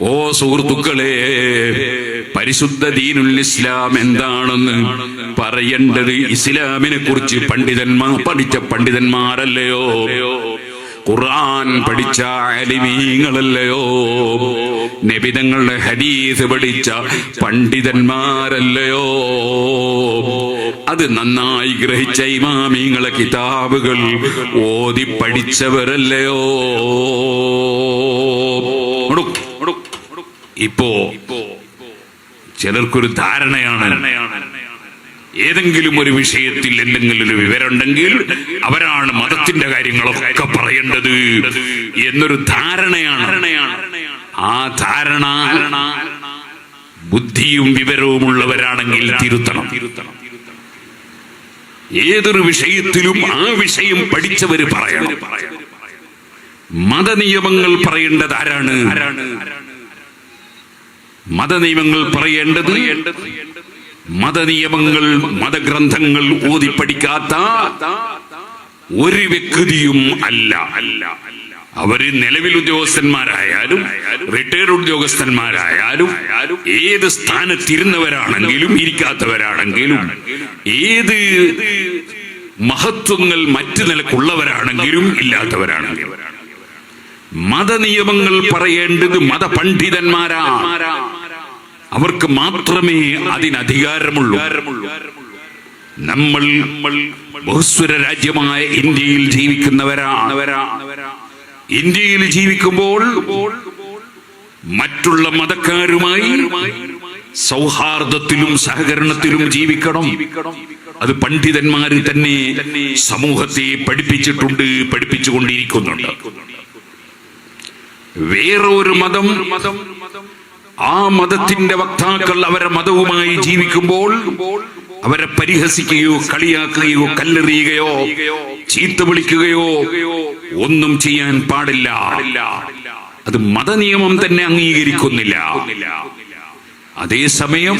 ഓ സുഹൃത്തുക്കളെ പരിശുദ്ധ ദീനുൽ ഇസ്ലാം എന്താണെന്ന് പറയേണ്ടത് ഇസ്ലാമിനെ കുറിച്ച് പണ്ഡിതന്മാർ പഠിച്ച പണ്ഡിതന്മാരല്ലയോ? ഖുർആൻ പഠിച്ച അലിമീങ്ങളല്ലയോ നബിതങ്ങളുടെ ഹദീസ് പഠിച്ച പണ്ഡിതന്മാരല്ലയോ? അത് നന്നായി ഗ്രഹിച്ച ഇമാമീങ്ങളെ കിതാബുകൾ ഓതി പഠിച്ചവരല്ലയോ. ഇപ്പോ ചിലർക്കൊരു ധാരണയാണ്. ഏതെങ്കിലും ഒരു വിഷയത്തിൽ എന്തെങ്കിലും ഒരു വിവരമുണ്ടെങ്കിൽ അവരാണ് മതത്തിന്റെ കാര്യങ്ങളൊക്കെ പറയേണ്ടത് എന്നൊരു ധാരണയാണ്. ആ ധാരണ ബുദ്ധിയും വിവരവും ഉള്ളവരാണെങ്കിൽ തിരുത്തണം. ഏതൊരു വിഷയത്തിലും ആ വിഷയം പഠിച്ചവര് പറയണം. മതനിയമങ്ങൾ പറയേണ്ടത് ആരാണ് ആരാണ്? മതനിയമങ്ങൾ പറയേണ്ടത് മതനിയമങ്ങൾ മതഗ്രന്ഥങ്ങൾ ഓതി പഠിക്കാത്ത ഒരു വ്യക്തിയും അല്ല. അല്ല അവർ നിലവിൽ ഉദ്യോഗസ്ഥന്മാരായാലും റിട്ടയർഡ് ഉദ്യോഗസ്ഥന്മാരായാലും ഏത് സ്ഥാനത്തിരുന്നവരാണെങ്കിലും ഇരിക്കാത്തവരാണെങ്കിലും ഏത് മഹത്വങ്ങൾ മറ്റു നിലക്കുള്ളവരാണെങ്കിലും ഇല്ലാത്തവരാണെങ്കിലും. മതനിയമങ്ങൾ പറയേണ്ടത് മതപണ്ഡിതന്മാരാ. അവർക്ക് മാത്രമേ അതിനധികാരമുള്ളൂ. നമ്മൾ ബഹുസ്വര രാജ്യമായ ഇന്ത്യയിൽ ജീവിക്കുന്നവരാണവരാ ഇന്ത്യയിൽ ജീവിക്കുമ്പോൾ മറ്റുള്ള മതക്കാരുമായി സൗഹാർദ്ദത്തിലും സഹകരണത്തിലും ജീവിക്കണം. അത് പണ്ഡിതന്മാർ തന്നെ സമൂഹത്തെ പഠിപ്പിച്ചിട്ടുണ്ട് പഠിപ്പിച്ചുകൊണ്ടിരിക്കുന്നുണ്ട്. വേറെ ഒരു മതം മതം ആ മതത്തിന്റെ വക്താക്കൾ അവരെ മതവുമായി ജീവിക്കുമ്പോൾ അവരെ പരിഹസിക്കുകയോ കളിയാക്കുകയോ കല്ലെറിയുകയോ ചീത്ത വിളിക്കുകയോ ഒന്നും ചെയ്യാൻ പാടില്ല. അത് മതനിയമം തന്നെ അംഗീകരിക്കുന്നില്ല. അതേസമയം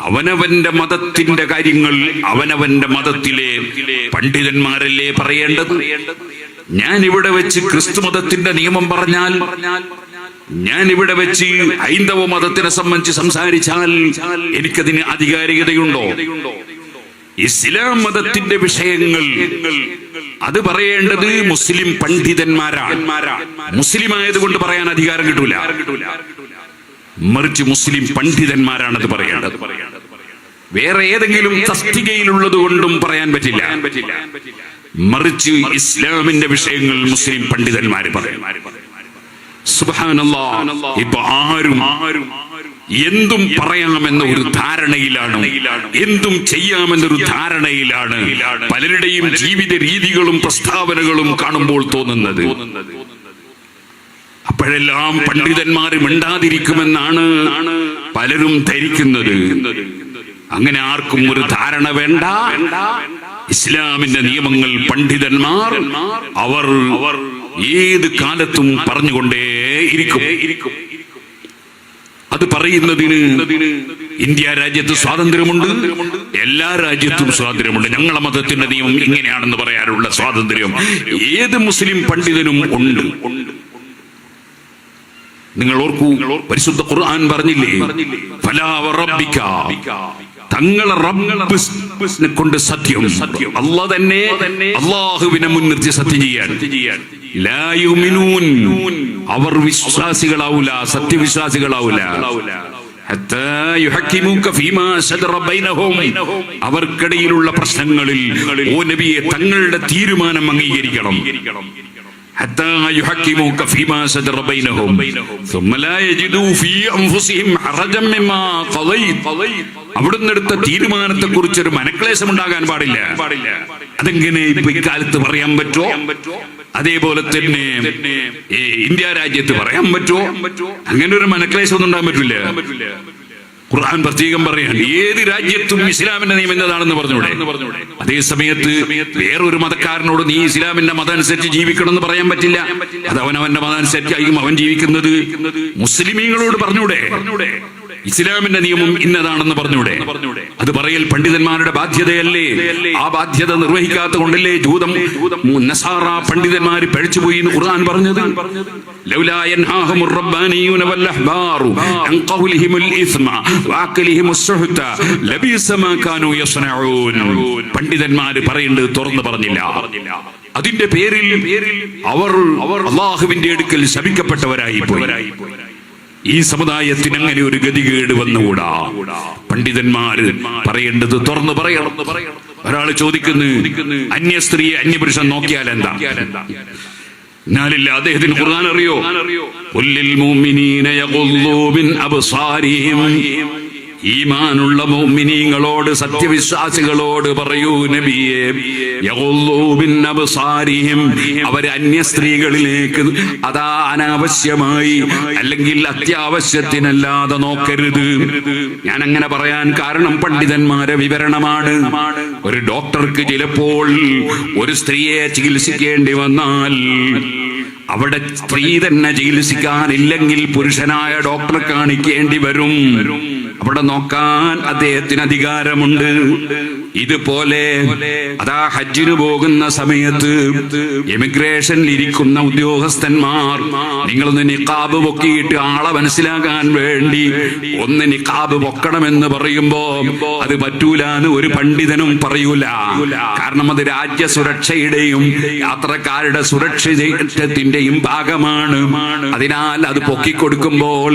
അവനവന്റെ മതത്തിന്റെ കാര്യങ്ങൾ അവനവന്റെ മതത്തിലെ പണ്ഡിതന്മാരല്ലേ പറയേണ്ടത്? ഞാൻ ഇവിടെ വെച്ച് ക്രിസ്തു മതത്തിന്റെ നിയമം പറഞ്ഞാൽ ഞാൻ ഇവിടെ വെച്ച് ഹൈന്ദവ മതത്തിനെ സംബന്ധിച്ച് സംസാരിച്ചാൽ എനിക്കതിന് ആധികാരികതയുണ്ടോ ഇസ്ലാം മതത്തിന്റെ വിഷയങ്ങൾ അത് പറയേണ്ടത് മുസ്ലിം പണ്ഡിതന്മാരാണ്. മുസ്ലിം ആയതുകൊണ്ട് പറയാൻ അധികാരം കിട്ടൂല. മറിച്ച് മുസ്ലിം പണ്ഡിതന്മാരാണ് അത് പറയേണ്ടത്. വേറെ ഏതെങ്കിലും തസ്തികയിലുള്ളത് കൊണ്ടും പറയാൻ പറ്റില്ല. മറിച്ച് ഇസ്ലാമിന്റെ വിഷയങ്ങൾ മുസ്ലിം പണ്ഡിതന്മാര് പറയും. ഇപ്പൊ ആരും എന്തും പറയാമെന്ന ഒരു ധാരണയിലാണ്. എന്തും ചെയ്യാമെന്നൊരു ധാരണയിലാണ് പലരുടെയും ജീവിത രീതികളും പ്രസ്താവനകളും കാണുമ്പോൾ തോന്നുന്നത്. അപ്പോഴെല്ലാം പണ്ഡിതന്മാർ മിണ്ടാതിരിക്കുമെന്നാണ് പലരും ധരിക്കുന്നത്. അങ്ങനെ ആർക്കും ഒരു ധാരണ വേണ്ട. ഇസ്ലാമിന്റെ നിയമങ്ങൾ പണ്ഡിതന്മാർ അവർ അവർ ഏത് കാലത്തും പറഞ്ഞുകൊണ്ടേ ഇരിക്കും. അത് പറയുന്നതിന് ഇന്ത്യ രാജ്യത്ത് സ്വാതന്ത്ര്യമുണ്ട്. എല്ലാ രാജ്യത്തും സ്വാതന്ത്ര്യമുണ്ട്. ഞങ്ങളുടെ മതത്തിന്റെ നിയമം ഇങ്ങനെയാണെന്ന് പറയാനുള്ള സ്വാതന്ത്ര്യം ഏത് മുസ്ലിം പണ്ഡിതനും ഉണ്ട്. നിങ്ങൾ ഓർക്കൂ പരിശുദ്ധ ഖുർആൻ പറഞ്ഞില്ലേ? ഫലാ തങ്ങളെ റബ്ബിനെ കൊണ്ട് സത്യം. അള്ളാഹ് തന്നെ അള്ളാഹുവിനെ മുൻനിർത്തി സത്യം ചെയ്യാൻ. അവർ വിശ്വാസികളാവൂല സത്യവിശ്വാസികളാവൂല. അവർക്കിടയിലുള്ള പ്രശ്നങ്ങളിൽ ഓ നബിയെ തങ്ങളുടെ തീരുമാനം അംഗീകരിക്കണം. حتى يحكموك فيما شجر بينهم ثم لا يجدوا في انفسهم حرجا مما قضيت അവിടുന്ന് എടുത്ത തീരുമാനത്തെ കുറിച്ച് ഒരു മനക്ലേശം ഉണ്ടാകാൻ പാടില്ല അതെങ്ങനെ ഇപ്പൊ ഇക്കാലത്ത് പറയാൻ പറ്റോ അതേപോലെ തന്നെ ഈ ഇന്ത്യ രാജ്യത്ത് പറയാൻ പറ്റോ അങ്ങനെ ഒരു മനക്ലേശം ഒന്നും ഉണ്ടാകാൻ പറ്റില്ല ഖുർആൻ പ്രത്യേകം പറയാൻ ഏത് രാജ്യത്തും ഇസ്ലാമിന്റെ നിയമം എന്നതാണെന്ന് പറഞ്ഞൂടെ അതേ സമയത്ത് വേറൊരു മതക്കാരനോട് നീ ഇസ്ലാമിന്റെ മതം അനുസരിച്ച് പറയാൻ പറ്റില്ല. അത് അവൻ മതം അനുസരിച്ചായിരിക്കും അവൻ ജീവിക്കുന്നത്. മുസ്ലിമീങ്ങളോട് പറഞ്ഞൂടെ ഇസ്ലാമിന്റെ നിയമം ഇന്നതാണെന്ന് പറഞ്ഞൂടെ? അത് പറയൽ പണ്ഡിതന്മാരുടെ ബാധ്യതയല്ലേ? ആ ബാധ്യത നിർവഹിക്കാത്ത കൊണ്ടല്ലേ ജൂതം? നസാറ പണ്ഡിതന്മാർ പഴിച്ചുപോയി എന്ന് ഖുർആൻ പറഞ്ഞത്? പണ്ഡിതന്മാര് പറയേണ്ടത് തുറന്നു പറഞ്ഞില്ല. അതിന്റെ പേരിൽ അവർ അള്ളാഹുവിന്റെ അടുക്കൽ ശപിക്കപ്പെട്ടവരായി പോയി. ഈ സമുദായത്തിന് അങ്ങനെ ഒരു ഗതികേട് വന്നുകൂടാ? പണ്ഡിതന്മാര് പറയേണ്ടത് തുറന്നു പറയണം. ഒരാൾ ചോദിക്കുന്നു അന്യ സ്ത്രീയെ അന്യപുരുഷൻ നോക്കിയാൽ എന്താ? ഞാനില്ല അദ്ദേഹത്തിന് ഖുർആൻ അറിയോ? കുല്ലിൽ ഈമാനുള്ള മോമിനീങ്ങളോട് സത്യവിശ്വാസികളോട് പറയൂ നബിയെ. അവർ അന്യ സ്ത്രീകളിലേക്ക് അതാ അനാവശ്യമായി അല്ലെങ്കിൽ അത്യാവശ്യത്തിനല്ലാതെ നോക്കരുത്. ഞാൻ അങ്ങനെ പറയാൻ കാരണം പണ്ഡിതന്മാരെ വിവരണമാണ്. ഒരു ഡോക്ടർക്ക് ചിലപ്പോൾ ഒരു സ്ത്രീയെ ചികിത്സിക്കേണ്ടി വന്നാൽ അവിടെ സ്ത്രീ തന്നെ ചികിത്സിക്കാനില്ലെങ്കിൽ പുരുഷനായ ഡോക്ടറെ കാണിക്കേണ്ടി വരും. അവിടെ നോക്കാൻ അദ്ദേഹത്തിന് അധികാരമുണ്ട്. ഇതുപോലെ അതാ ഹജ്ജിന് പോകുന്ന സമയത്ത് എമിഗ്രേഷനിൽ ഇരിക്കുന്ന ഉദ്യോഗസ്ഥന്മാർ നിങ്ങളൊന്ന് നിക്കാബ് പൊക്കിയിട്ട് ആളെ മനസ്സിലാക്കാൻ വേണ്ടി ഒന്ന് നിക്കാബ് പൊക്കണമെന്ന് പറയുമ്പോ അത് പറ്റൂലെന്ന് ഒരു പണ്ഡിതനും പറയൂല. കാരണം അത് രാജ്യ സുരക്ഷയുടെയും യാത്രക്കാരുടെ സുരക്ഷിതത്വത്തിന്റെയും ഭാഗമാണ്. അതിനാൽ അത് പൊക്കിക്കൊടുക്കുമ്പോൾ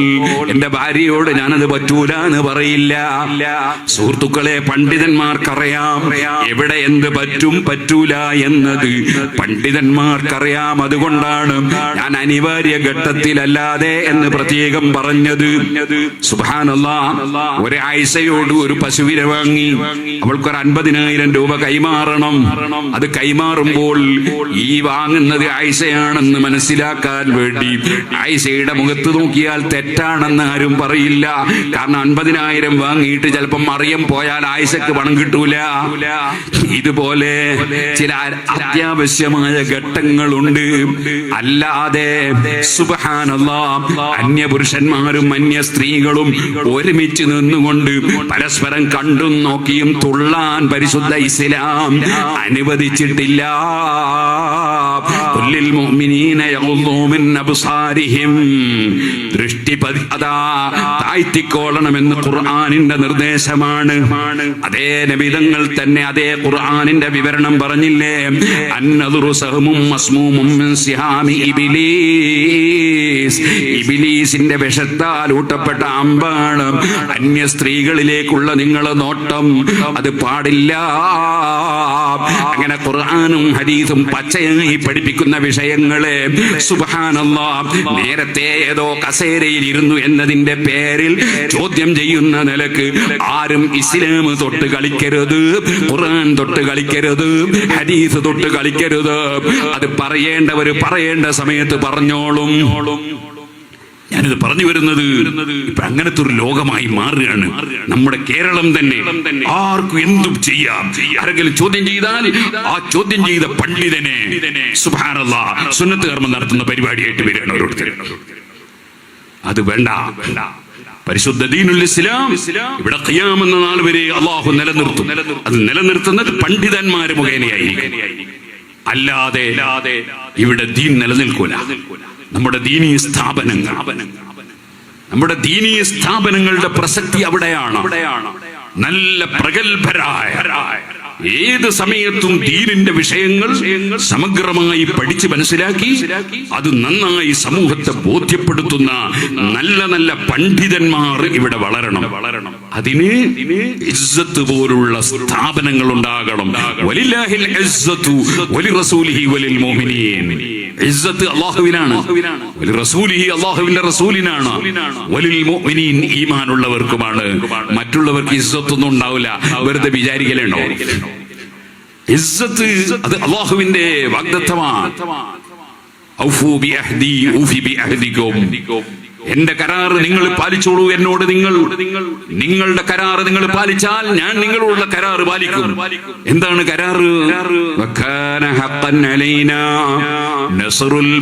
എന്റെ ഭാര്യയോട് ഞാനത് പറ്റൂല എന്ന് പറയില്ല. സുഹൃത്തുക്കളെ പണ്ഡിതന്മാർക്കറിയാം. എവിടെ എന്ത് പറ്റും പറ്റൂല എന്നത് പണ്ഡിതന്മാർക്കറിയാം. അതുകൊണ്ടാണ് ഞാൻ അനിവാര്യ ഘട്ടത്തിലല്ലാതെ എന്ന് പ്രത്യേകം പറഞ്ഞത്. ഒരു ഒരാഴ്ചയോട് ഒരു പശുവിനെ വാങ്ങി. അവൾക്കൊരു അൻപതിനായിരം രൂപ കൈമാറണം. അത് കൈമാറുമ്പോൾ ഈ വാങ്ങുന്നത് ആയിഷയാണെന്ന് മനസ്സിലാക്കാൻ വേണ്ടി ആയിഷയുടെ മുഖത്ത് നോക്കിയാൽ തെറ്റാണെന്ന് ആരും പറയില്ല. കാരണം അൻപതിനായിരം വാങ്ങിയിട്ട് ചിലപ്പം മറിയം പോയാൽ ആയിഷക്ക് പണം കിട്ടൂല. ഇതുപോലെ ചില അത്യാവശ്യമായ ഘട്ടങ്ങളുണ്ട്. അല്ലാതെ സുബഹാനല്ല അന്യ പുരുഷന്മാരും അന്യ സ്ത്രീകളും ഒരുമിച്ച് നിന്നുകൊണ്ട് പരസ്പരം കണ്ടും നോക്കിയും തുള്ളാൻ പരിശുദ്ധ ഇസ്ലാം അനുവദിച്ചിട്ടില്ല. ദൃഷ്ടി അതാ താഴ്ത്തിക്കോളണമെന്ന് ഖുർആനിന്റെ നിർദ്ദേശമാണ്. അതേ നബിതങ്ങൾ തന്നെ അതേ ഖുർആനിന്റെ വിവരണം പറഞ്ഞില്ലേ? അന്നദുറു സഹമും ഇബിലീസിന്റെ വിഷത്താൽ ഊട്ടപ്പെട്ട അമ്പാണ്. അന്യ സ്ത്രീകളിലേക്കുള്ള നിങ്ങളെ നോട്ടം. അത് പാടില്ല. അങ്ങനെ ഖുർആാനും ഹദീസും പച്ചയായി പഠിപ്പിക്കുന്ന വിഷയങ്ങളെ. സുബഹാനല്ലാ. നേരത്തെ ഏതോ കസേരയിൽ ഇരുന്നു എന്നതിന്റെ പേരിൽ ചോദ്യം ചെയ്യുന്ന നിലയ്ക്ക് ആരും ഇസ്ലാം തൊട്ട് കളിക്കരുത് ഖുർആൻ തൊട്ട് കളിക്കരുത് ഹദീസ് തൊട്ട് കളിക്കരുത്. അത് പറയേണ്ടവര് പറയേണ്ട സമയത്ത് പറഞ്ഞോളും. ഞാനിത് പറഞ്ഞു വരുന്നത് ഇപ്പൊ അങ്ങനത്തെ ഒരു ലോകമായി മാറുകയാണ്. നമ്മുടെ കേരളം തന്നെ ആർക്കും എന്തും ചെയ്യാം. ആരെങ്കിലും ചോദ്യം ചെയ്താൽ ആ ചോദ്യം ചെയ്ത പണ്ഡിതനെ സുഭാനല്ല സുന്നത്ത് കർമ്മം നടത്തുന്ന പരിപാടിയായിട്ട് വരികയാണ് ഓരോരുത്തർ. അത് വേണ്ട. പരിശുദ്ധ ദീനുൽ ഇസ്ലാം ഇവിടെ ഖിയാം എന്ന നാൾ വരെ അള്ളാഹു നിലനിർത്തും. അത് നിലനിർത്തുന്നത് പണ്ഡിതന്മാര് മുഖേനയായിരിക്കും. അല്ലാതെ ഇവിടെ ദീൻ നിലനിൽക്കൂല. നമ്മുടെ ദീനീ സ്ഥാപനങ്ങൾ. നമ്മുടെ ദീനീ സ്ഥാപനങ്ങളുടെ പ്രസക്തി അവിടെയാണ്. നല്ല പ്രഗത്ഭരായ ഏത് സമയത്തും ദീനിന്റെ വിഷയങ്ങൾ സമഗ്രമായി പഠിച്ച് മനസ്സിലാക്കി അത് നന്നായി സമൂഹത്തെ ബോധ്യപ്പെടുത്തുന്ന നല്ല നല്ല പണ്ഡിതന്മാർ ഇവിടെ വളരണം. വളരണം അതിന് ഇസ്സത്ത് പോലുള്ള സ്ഥാപനങ്ങൾ ഉണ്ടാകണം വലില്ലാഹിൽ ഇസ്സത്തു വലി റസൂലിഹി ഇസ്സത്ത് അള്ളാഹുവിനാണ് അള്ളാഹുവിന്റെ റസൂലിനാണ്. വലിൽ ഈമാനുള്ളവർക്കുമാണ്. മറ്റുള്ളവർക്ക് ഇസ്സത്തൊന്നും ഉണ്ടാവില്ല. വെറുതെ വിചാരിക്കലുണ്ടോ? ഇസ്സത്ത് അത് അള്ളാഹുവിന്റെ വാഗ്ദത്തമാണ് എന്റെ കരാറ് നിങ്ങൾ പാലിച്ചോളൂ എന്നോട് നിങ്ങൾ. നിങ്ങളുടെ കരാറ് നിങ്ങൾ പാലിച്ചാൽ ഞാൻ നിങ്ങളോടുള്ള കരാറ് പാലിക്കും. എന്താണ് കരാറ്? നസ്റുൽ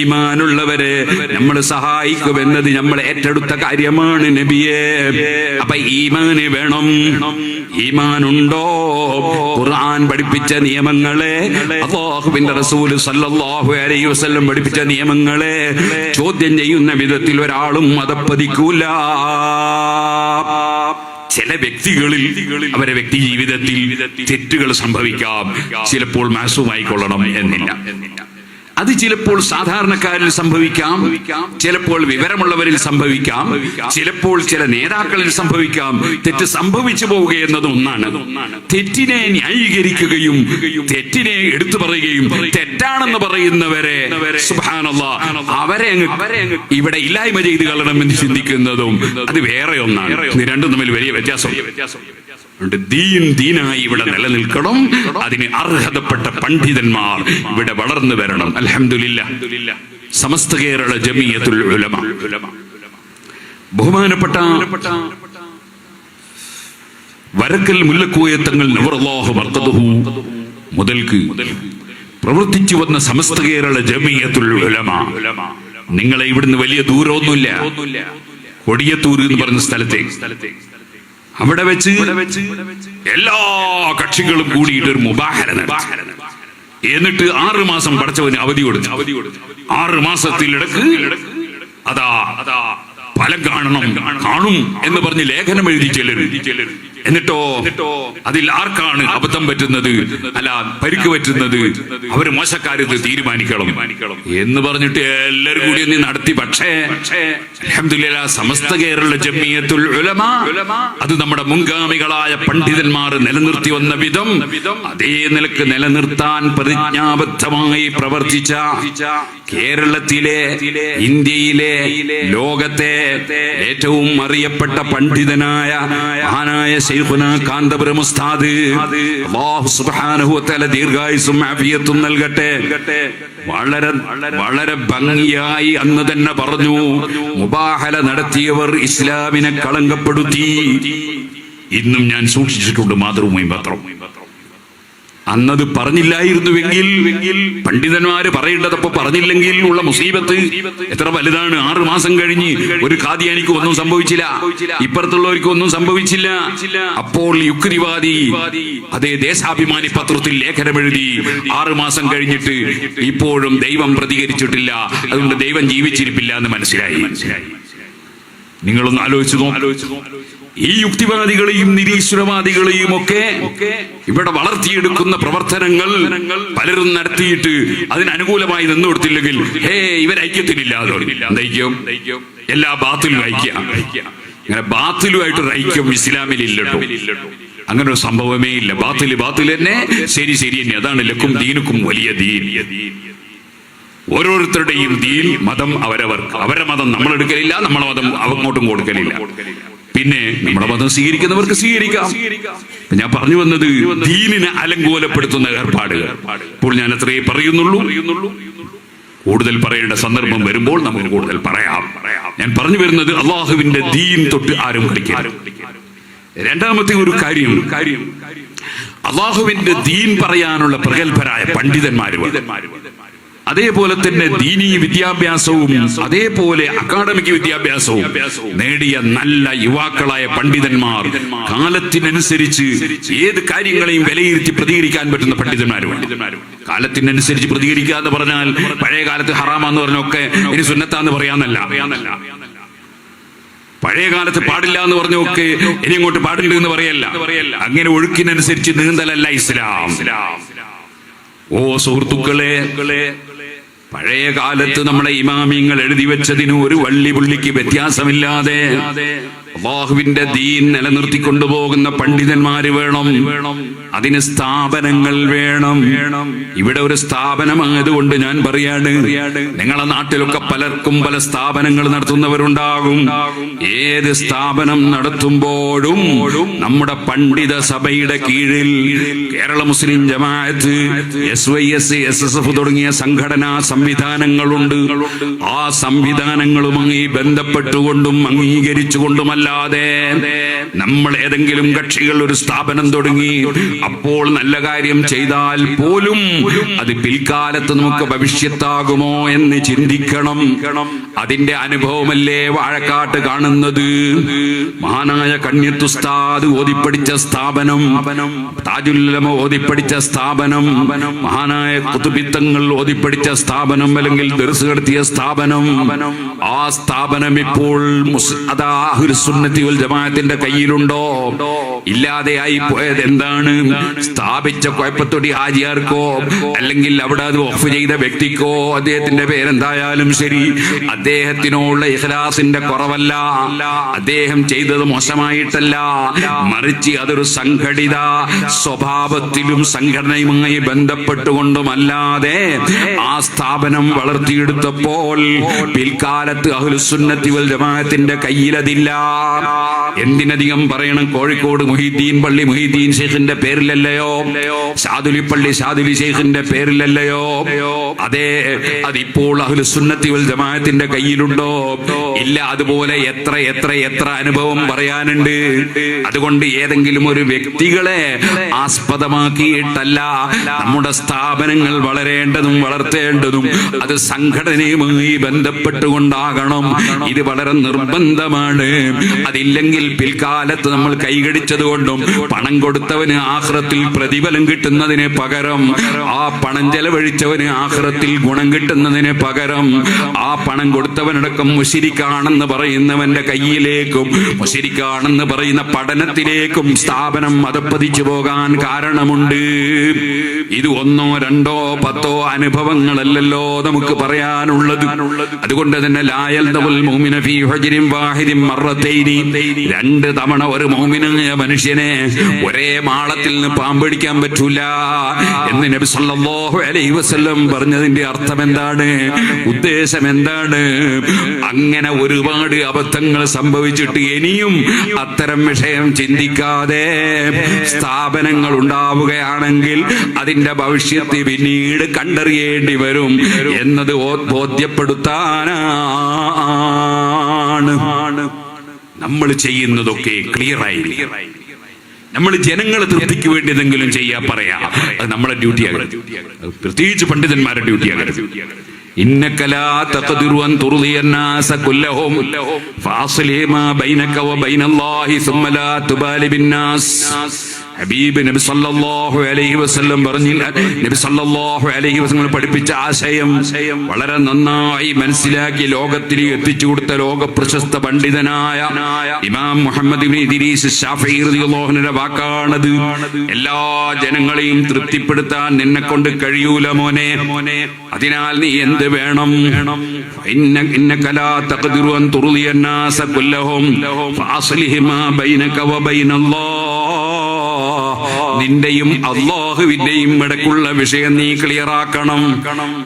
ഈമാനുള്ളവരെ നമ്മൾ സഹായിക്കുമെന്നത് നമ്മൾ ഏറ്റെടുത്ത കാര്യമാണ് നബിയെ. അപ്പൊ ഈമാന് വേണം. ഈമാനുണ്ടോ? ഖുർആൻ പഠിപ്പിച്ച നിയമങ്ങളെ അള്ളാഹുവിന്റെ റസൂൽ സല്ലല്ലാഹു അലൈഹി വസല്ലം പഠിപ്പിച്ച നിയമങ്ങളെ ചോദ്യം ചെയ്യുന്ന വിധത്തിൽ ഒരാളും മതപ്പതിക്കൂല. ചില വ്യക്തികളിൽ അവരെ വ്യക്തി ജീവിതത്തിൽ തെറ്റുകൾ സംഭവിക്കാം. ചിലപ്പോൾ മാസവുമായിക്കൊള്ളണം എന്നില്ല. അത് ചിലപ്പോൾ സാധാരണക്കാരിൽ സംഭവിക്കാം. ചിലപ്പോൾ വിവരമുള്ളവരിൽ സംഭവിക്കാം. ചിലപ്പോൾ ചില നേതാക്കളിൽ സംഭവിക്കാം. തെറ്റ് സംഭവിച്ചു പോവുക എന്നത് ഒന്നാണ്. തെറ്റിനെ ന്യായീകരിക്കുകയും തെറ്റിനെ എടുത്തു പറയുകയും തെറ്റാണെന്ന് പറയുന്നവരെ അവരെ ഇവിടെ ഇല്ലായ്മ ചെയ്ത് കളണമെന്ന് ചിന്തിക്കുന്നതും അത് വേറെ ഒന്നാണ്. രണ്ടും തമ്മിൽ വലിയ വ്യത്യാസം. അതുകൊണ്ട് ദീൻ ദീനായി ഇവിടെ നിലനിൽക്കണം. അതിന് അർഹതപ്പെട്ട പണ്ഡിതന്മാർ ഇവിടെ വളർന്നു വരണം. അലഹമില്ല സമസ്ത കേരള ജമിയത്തുൽ ഉലമ. ബഹുമാനപ്പെട്ട വരക്കൽ മുല്ലക്കോയത്തങ്ങൾ മുതൽക്ക് പ്രവർത്തിച്ചു വന്ന സമസ്ത കേരള ജമിയത്തുൽ ഉലമ. നിങ്ങളെ ഇവിടുന്ന് വലിയ ദൂരമൊന്നുമില്ല. കൊടിയത്തൂർ എന്ന് പറഞ്ഞ സ്ഥലത്തേക്ക് സ്ഥലത്തേക്ക് അവിടെ വെച്ച് എല്ലാ കക്ഷികളും കൂടിയിട്ട് ഒരു മുബാഹര എന്നിട്ട് ആറ് മാസം പഠിച്ചവന് അവധി കൊടുത്തു. അവധി കൊടുത്തു ആറ് മാസത്തിലിടക്ക് അതാ അതാ ഫലം കാണണം കാണും എന്ന് പറഞ്ഞ് ലേഖനം എഴുതി ചെല്ലരുത് എന്നിട്ടോ അതിൽ ആർക്കാണ് അബദ്ധം പറ്റുന്നത്? അല്ല പരിക്ക് പറ്റുന്നത്? അവർ മോശക്കാര്യത്തിൽ തീരുമാനിക്കണം. എന്ന് പറഞ്ഞിട്ട് എല്ലാരും കൂടി ഒന്ന് നടത്തി. പക്ഷേ അൽഹംദുലില്ലാ സമസ്ത കേരള ജമിയത്തുൽ ഉലമ അത് നമ്മുടെ മുൻഗാമികളായ പണ്ഡിതന്മാർ നിലനിർത്തി വന്ന വിധം അതേ നിലയ്ക്ക് നിലനിർത്താൻ പ്രതിജ്ഞാബദ്ധമായി പ്രവർത്തിച്ച കേരളത്തിലെ ഇന്ത്യയിലെ ലോകത്തെ ഏറ്റവും അറിയപ്പെട്ട പണ്ഡിതനായ മഹാനായ ശൈഖുന കാന്തപുരം ഉസ്താദ്. അല്ലാഹു സുബ്ഹാനഹു വ തആല ദീർഘായുസ്സും ആഫിയത്തും നൽകട്ടെ. വളരെ വളരെ ഭംഗിയായി അന്ന് തന്നെ പറഞ്ഞു. മുബാഹല നടത്തിയവർ ഇസ്ലാമിനെ കളങ്കപ്പെടുത്തി. ഇന്നും ഞാൻ സൂക്ഷിച്ചിട്ടുണ്ട് മാതൃഭൂമി പത്രം അന്നത് പറഞ്ഞില്ലായിരുന്നുവെങ്കിൽ പണ്ഡിതന്മാര് പറയേണ്ടതപ്പോ പറഞ്ഞില്ലെങ്കിൽ ഉള്ള മുസീബത്ത് എത്ര വലുതാണ്. ആറു മാസം കഴിഞ്ഞ് ഒരു കാദിയാനിക്ക് ഒന്നും സംഭവിച്ചില്ല. ഇപ്പുറത്തുള്ളവർക്ക് ഒന്നും സംഭവിച്ചില്ല. അപ്പോൾ യുക്തിവാദി അതേ ദേശാഭിമാനി പത്രത്തിൽ ലേഖനമെഴുതി ആറു മാസം കഴിഞ്ഞിട്ട് ഇപ്പോഴും ദൈവം പ്രതികരിച്ചിട്ടില്ല. അതുകൊണ്ട് ദൈവം ജീവിച്ചിരിപ്പില്ല എന്ന് മനസ്സിലായി മനസ്സിലായി. നിങ്ങളൊന്ന് ആലോചിച്ചു നോക്കും. ഈ യുക്തിവാദികളെയും നിരീശ്വരവാദികളെയും ഒക്കെ ഇവിടെ വളർത്തിയെടുക്കുന്ന പ്രവർത്തനങ്ങൾ പലരും നടത്തിയിട്ട് അതിനനുകൂലമായി നിന്നു കൊടുത്തില്ലെങ്കിൽ ഹേ ഇവർ എല്ലാ ബാത്തിലും ഐക്യ. അങ്ങനെ ബാത്തിലുമായിട്ടൊരു ഐക്യം ഇസ്ലാമിൽ ഇല്ലട്ടോ അങ്ങനെ ഒരു സംഭവമേ ഇല്ല. ബാത്തിൽ ബാത്തിൽ തന്നെ ശരി ശരി തന്നെ. അതാണ് ലക്കും ദീനുക്കും വലിയ ദീൻ. ഓരോരുത്തരുടെയും ദീൻ മതം അവരവർക്ക് അവരുടെ മതം നമ്മൾ എടുക്കലില്ല നമ്മളെ മതം അങ്ങോട്ടും കൊടുക്കലില്ല. പിന്നെ നമ്മുടെ മതം സ്വീകരിക്കുന്നവർക്ക് സ്വീകരിക്കാം. ഞാൻ പറഞ്ഞു വന്നത് ദീനിനെ അലങ്കോലപ്പെടുത്തുന്ന ഏർപ്പാടുകൾ. ഇപ്പോൾ ഞാൻ അത്രയേ പറയുന്നുള്ളൂ. കൂടുതൽ പറയേണ്ട സന്ദർഭം വരുമ്പോൾ നമുക്ക് കൂടുതൽ പറയാം. ഞാൻ പറഞ്ഞു വരുന്നത് അള്ളാഹുവിന്റെ ദീൻ തൊട്ട് ആരും കളിക്കാം രണ്ടാമത്തെ ഒരു കാര്യം കാര്യം അള്ളാഹുവിന്റെ ദീൻ പറയാനുള്ള പ്രഗത്ഭരായ പണ്ഡിതന്മാര് അതേപോലെ തന്നെ ദീനീ വിദ്യാഭ്യാസവും അതേപോലെ അക്കാഡമിക് വിദ്യാഭ്യാസവും നേടിയ നല്ല യുവാക്കളായ പണ്ഡിതന്മാർ കാലത്തിനനുസരിച്ച് ഏത് കാര്യങ്ങളെയും വിലയിരുത്തി പ്രതികരിക്കാൻ പറ്റുന്ന പണ്ഡിതന്മാരും കാലത്തിനനുസരിച്ച് പ്രതികരിക്കുക എന്ന് പറഞ്ഞാൽ പഴയ കാലത്ത് ഹറാമാന്ന് പറഞ്ഞൊക്കെ ഇനി സുന്നത്താന്ന് പറയാന്നല്ല. പഴയ കാലത്ത് പാടില്ല എന്ന് പറഞ്ഞൊക്കെ ഇനി ഇങ്ങോട്ട് പാടില്ല എന്ന് പറയല്ല. അങ്ങനെ ഒഴുക്കിനനുസരിച്ച് നീന്തലല്ല ഇസ്ലാം. ഓ സുഹൃത്തുക്കളെ പഴയ കാലത്ത് നമ്മുടെ ഇമാമിങ്ങൾ എഴുതി വെച്ചതിന് ഒരു വള്ളി പുള്ളിക്ക് വ്യത്യാസമില്ലാതെ അള്ളാഹുവിന്റെ ദീൻ നിലനിർത്തി കൊണ്ടുപോകുന്ന പണ്ഡിതന്മാര് വേണം. വേണം അതിന് സ്ഥാപനങ്ങൾ വേണം. വേണം ഇവിടെ ഒരു സ്ഥാപനമായതുകൊണ്ട് ഞാൻ പറയാണ് നിങ്ങളെ നാട്ടിലൊക്കെ പലർക്കും പല സ്ഥാപനങ്ങൾ നടത്തുന്നവരുണ്ടാകും. ഏത് സ്ഥാപനം നടത്തുമ്പോഴും നമ്മുടെ പണ്ഡിത സഭയുടെ കീഴിൽ Kerala Muslim Jamaat S Y S S S F തുടങ്ങിയ സംഘടനാ സംവിധാനങ്ങളുണ്ട്. ആ സംവിധാനങ്ങളുമായി ബന്ധപ്പെട്ടുകൊണ്ടും lode. നമ്മൾ ഏതെങ്കിലും കക്ഷികൾ ഒരു സ്ഥാപനം തുടങ്ങി അപ്പോൾ നല്ല കാര്യം ചെയ്താൽ പോലും അത് പിൽക്കാലത്ത് നമുക്ക് ഭവിഷ്യത്താകുമോ എന്ന് ചിന്തിക്കണം. അതിന്റെ അനുഭവമല്ലേ വാഴക്കാട്ട് കാണുന്നത്? മഹാനായ കണ്യത്തുസ്താദ് ഓതിപ്പടിച്ച സ്ഥാപനം താജുല്ലമ ഓതിപ്പടിച്ച സ്ഥാപനം മഹാനായ കുത്തുബിത്തങ്ങൾ ഓതിപ്പടിച്ച സ്ഥാപനം അല്ലെങ്കിൽ ദർസ് നടത്തിയ സ്ഥാപനം. ആ സ്ഥാപനം ഇപ്പോൾ അതാ സുന്നത്തി വൽ ജമാഅത്തിന്റെ കയ്യിലുണ്ടോ? ഇല്ലാതെയായി പോയത് എന്താണ്? സ്ഥാപിച്ച കൊയപ്പത്തൊടി ഹാജിയാർക്കോ? അല്ലെങ്കിൽ അവിടെ അത് ഓഫ് ചെയ്ത വ്യക്തിക്കോ? അദ്ദേഹത്തിന്റെ പേരെന്തായാലും ശരി. അദ്ദേഹത്തിനുള്ള ഇഖ്ലാസിന്റെ കുറവല്ല. അദ്ദേഹം ചെയ്തത് മോശമായിട്ടല്ല. മറിച്ച് അതൊരു സംഘടിത സ്വഭാവത്തിലും സംഘടനയുമായി ബന്ധപ്പെട്ടുകൊണ്ടുമല്ലാതെ ആ സ്ഥാപനം വളർത്തിയെടുത്തപ്പോൾ പിൽക്കാലത്ത് അഹ്ലുസുന്നത്തി വൽ ജമാഅത്തിന്റെ കയ്യിലതില്ല. എന്തിനധികം പറയണം. കോഴിക്കോട് മുഹീദ്ദീൻ പള്ളി മുഹീദ്ദീൻ ഷെയ്ഖിന്റെ പേരിലല്ലയോ? ഷാദുലി പള്ളി ഷാദുലി ഷെയ്ഖിന്റെ പേരിലല്ലയോ? അതെ അതിപ്പോൾ അഹ്ലുസുന്നത്തി വൽ ജമാഅത്തിന്റെ കയ്യിലുണ്ടോ? ഇല്ല അതുപോലെ എത്ര എത്ര എത്ര അനുഭവം പറയാനുണ്ട്. അതുകൊണ്ട് ഏതെങ്കിലും ഒരു വ്യക്തികളെ ആസ്പദമാക്കിയിട്ടല്ല നമ്മുടെ സ്ഥാപനങ്ങൾ വളരേണ്ടതും വളർത്തേണ്ടതും. അത് സംഘടനയുമായി ബന്ധപ്പെട്ടുകൊണ്ടാകണം. ഇത് വളരെ നിർബന്ധമാണ്. അതില്ലെങ്കിൽ പിൽക്കാലത്ത് നമ്മൾ കൈകടിച്ചത് കൊണ്ടും പണം കൊടുത്തവന് ആഹ്റത്തിൽ പ്രതിഫലം കിട്ടുന്നതിന് പകരം ആ പണം ചെലവഴിച്ചവന് ആഹ്റത്തിൽ ഗുണം കിട്ടുന്നതിന് പകരം ആ പണം കൊടുത്തവനടക്കം മുശിരിക്കാണെന്ന് പറയുന്നവന്റെ കയ്യിലേക്കും മുശിരിക്കാണെന്ന് പറയുന്ന പഠനത്തിലേക്കും സ്ഥാപനം മതപ്പതിച്ചു പോകാൻ കാരണമുണ്ട്. ഇത് ഒന്നോ രണ്ടോ പത്തോ അനുഭവങ്ങളല്ലല്ലോ നമുക്ക് പറയാനുള്ളത്. അതുകൊണ്ട് തന്നെ ലായൽ ഫീ രണ്ട് തവണ ഒരു മോമിന് മനുഷ്യനെ ഒരേ മാളത്തിൽ നിന്ന് പാമ്പടിക്കാൻ പറ്റൂല എന്ന് നബി സല്ലല്ലാഹു അലൈഹി വസല്ലം പറഞ്ഞതിന്റെ അർത്ഥം എന്താണ് ഉദ്ദേശം എന്താണ് അങ്ങനെ ഒരുപാട് അബദ്ധങ്ങൾ സംഭവിച്ചിട്ട് ഇനിയും അത്തരം വിഷയം ചിന്തിക്കാതെ സ്ഥാപനങ്ങൾ ഉണ്ടാവുകയാണെങ്കിൽ അതിന്റെ ഭവിഷ്യത്ത് പിന്നീട് കണ്ടറിയേണ്ടി വരും എന്നത് ബോധ്യപ്പെടുത്താനാണ്. നമ്മൾ ചെയ്യുന്നതൊക്കെ ക്ലിയർ ആയി നമ്മൾ ജനങ്ങളെ തൃപ്തിക്ക് വേണ്ടി എന്തെങ്കിലും ചെയ്യാ പറയാ അത് നമ്മളെ ഡ്യൂട്ടിയാകരുത് അത് പ്രത്യേകിച്ച് പണ്ഡിതന്മാരുടെ ഡ്യൂട്ടിയാകരുത് إنك لا تقدر أن ترضي الناس كلهم فأصلح ما بينك وبين الله ثم لا تبالي بالناس ഹബീബ് നബി സല്ലല്ലാഹു അലൈഹി വസല്ലം പറഞ്ഞില്ല നബി സല്ലല്ലാഹു അലൈഹി വസല്ലം പഠിപ്പിച്ച ആശയം വളരെ നന്നായി മനസ്സിലാക്കി ലോകത്തിൽ എത്തിച്ചു കൊടുത്ത ലോക പ്രശസ്ത പണ്ഡിതനായ ഇമാം മുഹമ്മദ് ഇബ്നു ഇദ്രീസ് ശാഫിഈ റളിയല്ലാഹു അൻഹുവിന്റെ വാക്കാണത് എല്ലാ ജനങ്ങളെയും തൃപ്തിപ്പെടുത്താൻ നിന്നെ കൊണ്ട് കഴിയൂല മോനെ അതിനാൽ നീ എന്ത് വേണം ഇന്ന ഇന്നക ലാ തഖ്ദിറു അൻ തുർദിയ الناس كلهم فأصلح ما بينك وبين الله നിന്റെയും അള്ളാഹുവിന്റെയും ഇടക്കുള്ള വിഷയം നീ ക്ലിയർ ആക്കണം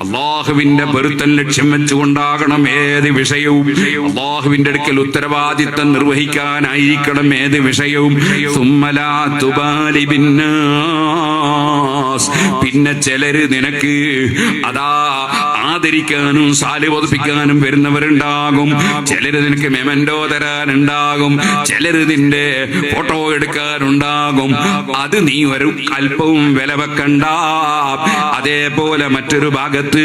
അള്ളാഹുവിന്റെ പൊരുത്തൻ ലക്ഷ്യം വെച്ചുകൊണ്ടാകണം ഏത് വിഷയവും. അള്ളാഹുവിന്റെ അടുക്കൽ ഉത്തരവാദിത്തം നിർവഹിക്കാനായിരിക്കണം ഏത് വിഷയവും. സുമ്മലാ തുബാലി. പിന്നെ ചിലര് നിനക്ക് അതാ ആദരിക്കാനും സാലി ബോധിപ്പിക്കാനും വരുന്നവരുണ്ടാകും. ചിലര് നിനക്ക് മെമൻഡോ തരാനുണ്ടാകും. ചിലര് നിന്റെ ഫോട്ടോ എടുക്കാനുണ്ടാകും. അത് നീ ഒരു അല്പവും വില വെക്കണ്ട. അതേപോലെ മറ്റൊരു ഭാഗത്ത്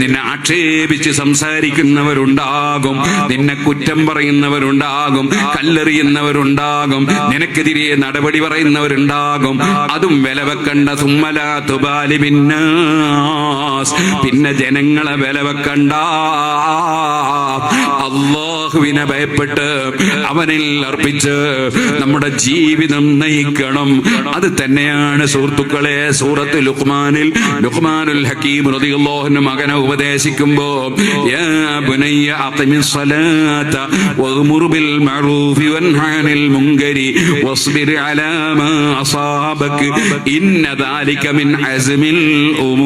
നിന്നെ ആക്ഷേപിച്ച് സംസാരിക്കുന്നവരുണ്ടാകും. നിന്നെ കുറ്റം പറയുന്നവരുണ്ടാകും. കല്ലെറിയുന്നവരുണ്ടാകും. നിനക്കെതിരെ നടപടി പറയുന്നവരുണ്ടാകും. അതും വില വെക്കണ്ട. സുമ്മല തുബാലി പിന്നെ പിന്നെ ജനങ്ങളെ വില വെക്കണ്ട. അള്ളാഹുവിനെ ഭയപ്പെട്ട് അവനിൽ അർപ്പിച്ച് നമ്മുടെ ജീവിതം നയിക്കണം. അത് തന്നെയാണ് സുഹൃത്തുക്കളെ സൂറത്ത് ലുഖ്മാനിൽ. ലുഖ്മാനുൽ ഹക്കീം റതിയുള്ളോഹന് മകനെ ഉപദേശിക്കുമ്പോ ഇന്നതാലിക്കമിൻ അസമിൽ അഖിമിസ്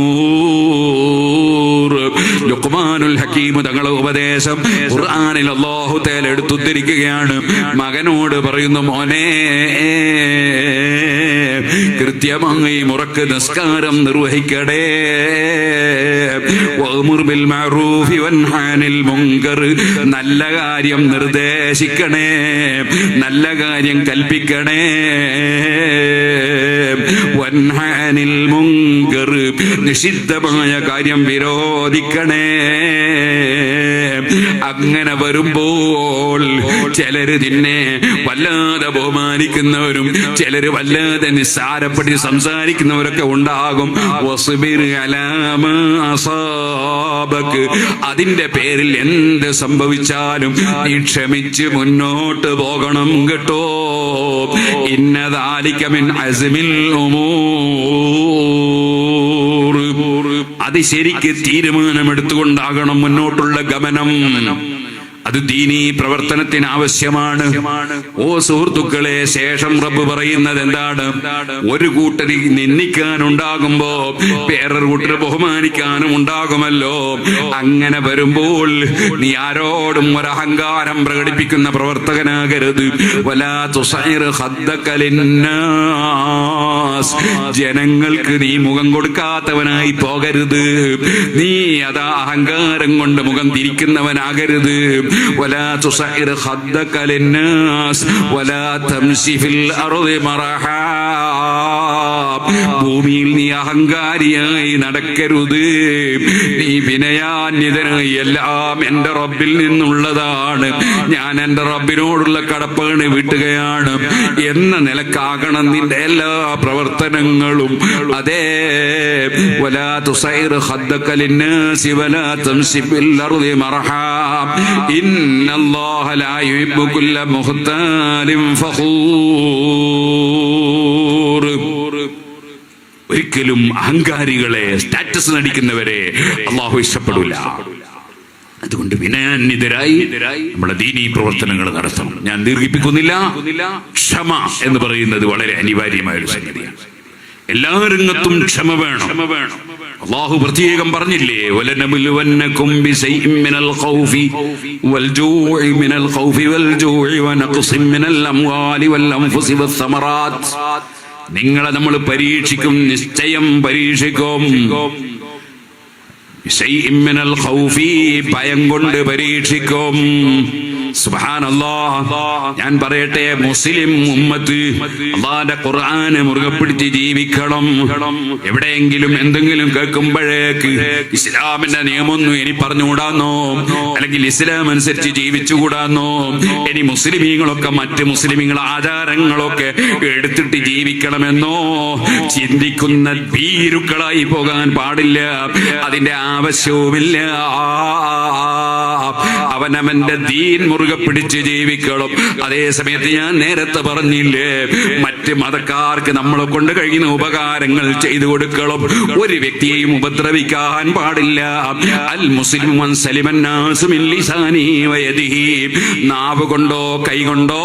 സ്വലാത്ത വഗ്മുർ ബിൽ മഅറൂഫി വൻഹ അനിൽ മുൻകരി വസ്ബിർ അലാ മാ അസാബക ഇന്ന ദാലിക മിൻ അസ്മിൽ ഉമൂർ ലുഖ്മാനുൽ ഹക്കീം തങ്ങളുടെ ഉപദേശം ഖുർആനിൽ അല്ലാഹു തേൽ എടുത്തുദ്ധരിക്കുകയാണ്. മകനോട് പറയുന്നു മോനെ കൃത്യമായി മുറക്ക് നിസ്കാരം നിർവഹിക്കടേ. നല്ല കാര്യം നിർദ്ദേശിക്കണേ. നല്ല കാര്യം കൽപ്പിക്കണേ. നിഷിദ്ധമായ കാര്യം വിരോധിക്കണേ. അങ്ങനെ വരുമ്പോൾ ചിലര് നിന്നെ വല്ലാതെ ബഹുമാനിക്കുന്നവരും ചിലര് വല്ലാതെ നിസ്സാരപ്പെട്ട് സംസാരിക്കുന്നവരൊക്കെ ഉണ്ടാകും. അതിന്റെ പേരിൽ എന്ത് സംഭവിച്ചാലും നീ ക്ഷമിച്ച് മുന്നോട്ട് പോകണം കേട്ടോ. ഇന്നതാലിക്കമിൻ അസ്മിൽ അത് ശരിക്ക് തീരുമാനമെടുത്തുകൊണ്ടാകണം മുന്നോട്ടുള്ള ഗമനം. അത് ദീനീ പ്രവർത്തനത്തിന് ആവശ്യമാണ്. ഓ സുഹൃത്തുക്കളെ ശേഷം റബ്ബ് പറയുന്നത് എന്താണ്? ഒരു കൂട്ടരി നിന്ദിക്കാനുണ്ടാകുമ്പോ വേറൊരു കൂട്ടര് ബഹുമാനിക്കാനും ഉണ്ടാകുമല്ലോ. അങ്ങനെ വരുമ്പോൾ നീ ആരോടും ഒരഹങ്കാരം പ്രകടിപ്പിക്കുന്ന പ്രവർത്തകനാകരുത്. വലാ. ജനങ്ങൾക്ക് നീ മുഖം കൊടുക്കാത്തവനായി പോകരുത്. നീ അതാ അഹങ്കാരം കൊണ്ട് മുഖം തിരിക്കുന്നവനാകരുത്. ولا تصعر خدك للناس ولا تمشي في الأرض مرحا. ഭൂമിയിൽ നീ അഹങ്കാരിയായി നടക്കരുത്. നീ വിനയാന്യതനായി എല്ലാം എന്റെ റബ്ബിൽ നിന്നുള്ളതാണ്. ഞാൻ എന്റെ റബ്ബിനോടുള്ള കടപ്പാണ് വിട്ടുകയാണ്. എന്ന നിലക്കാകണം നിന്റെ എല്ലാ പ്രവർത്തനങ്ങളും. അതേ വലാ തുസൈർ ഹദ്ദക്കലിന് ശിവലാ അർദി മർഹാം. ഇന്നല്ലാഹ ലാ ഫഖൂർ. ഒരിക്കലും അഹങ്കാരികളെ സ്റ്റാറ്റസ് നടിക്കുന്നവരെ അള്ളാഹു ഇഷ്ടപ്പെടില്ല അതുകൊണ്ട് വിനയാന്യതരായി നമ്മുടെ ദീനീ പ്രവർത്തനങ്ങൾ നടത്തണം. ഞാൻ ദീർഘിപ്പിക്കുന്നില്ല. ക്ഷമ എന്ന് പറയുന്നത് വളരെ അനിവാര്യമായ ഒരു സംഗതിയാണ്. എല്ലാ രംഗത്തും ക്ഷമ വേണം. ക്ഷമ വേണം അള്ളാഹു പ്രത്യേകം പറഞ്ഞില്ലേ മിനൽ ഖൗഫി വൽജൂഇ മിനൽ ഖൗഫി മിനൽ അംവാലി വൽ നിങ്ങളെ നമ്മൾ പരീക്ഷിക്കും നിശ്ചയം പരീക്ഷിക്കും. ഭയം കൊണ്ട് പരീക്ഷിക്കും. ഞാൻ പറയട്ടെ മുസ്ലിം ഉമ്മത്ത് അള്ളാന്റെ ഖുർആനെ മുറുകെ പിടിച്ച് ജീവിക്കണം. എവിടെയെങ്കിലും എന്തെങ്കിലും കേൾക്കുമ്പോഴേക്ക് ഇസ്ലാമിന്റെ നിയമമൊന്നും ഇനി പറഞ്ഞുകൂടാന്നോ? അല്ലെങ്കിൽ ഇസ്ലാം അനുസരിച്ച് ജീവിച്ചുകൂടാന്നോ? ഇനി മുസ്ലിമീങ്ങളൊക്കെ മറ്റ് മുസ്ലിമീങ്ങൾ ആചാരങ്ങളൊക്കെ എടുത്തിട്ട് ജീവിക്കണമെന്നോ? ചിന്തിക്കുന്ന ഭീരുക്കളായി പോകാൻ പാടില്ല. അതിന്റെ ആവശ്യവുമില്ല. അവനവന്റെ ദീൻ മുറുകെ പിടിച്ച് ജീവിക്കണം. അതേ സമയത്ത് ഞാൻ നേരത്തെ പറഞ്ഞില്ലേ മറ്റ് മതക്കാർക്ക് നമ്മളെ കൊണ്ട് കഴിയുന്ന ഉപകാരങ്ങൾ ചെയ്തു കൊടുക്കണം. ഒരു വ്യക്തിയെയും ഉപദ്രവിക്കാൻ പാടില്ല. അൽ മുസ്ലിം. നാവ് കൊണ്ടോ കൈ കൊണ്ടോ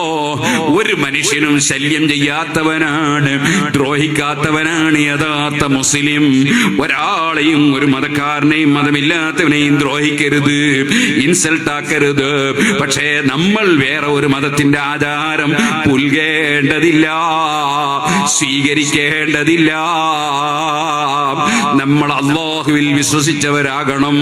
ഒരു മനുഷ്യനും ശല്യം ചെയ്യാത്തവനാണ് ദ്രോഹിക്കാത്തവനാണ് യഥാർത്ഥ മുസ്ലിം. ഒരാളെയും ഒരു മതക്കാരനെയും മതമില്ലാത്തവനെയും ദ്രോഹിക്കരുത്. ഇൻസൾട്ട് ആക്കരുത് പക്ഷേ നമ്മൾ വേറെ ഒരു മതത്തിന്റെ ആചാരം പുൽകേണ്ടതില്ല സ്വീകരിക്കേണ്ടതില്ല. നമ്മൾ അള്ളാഹുവിൽ വിശ്വസിച്ചവരാകണം.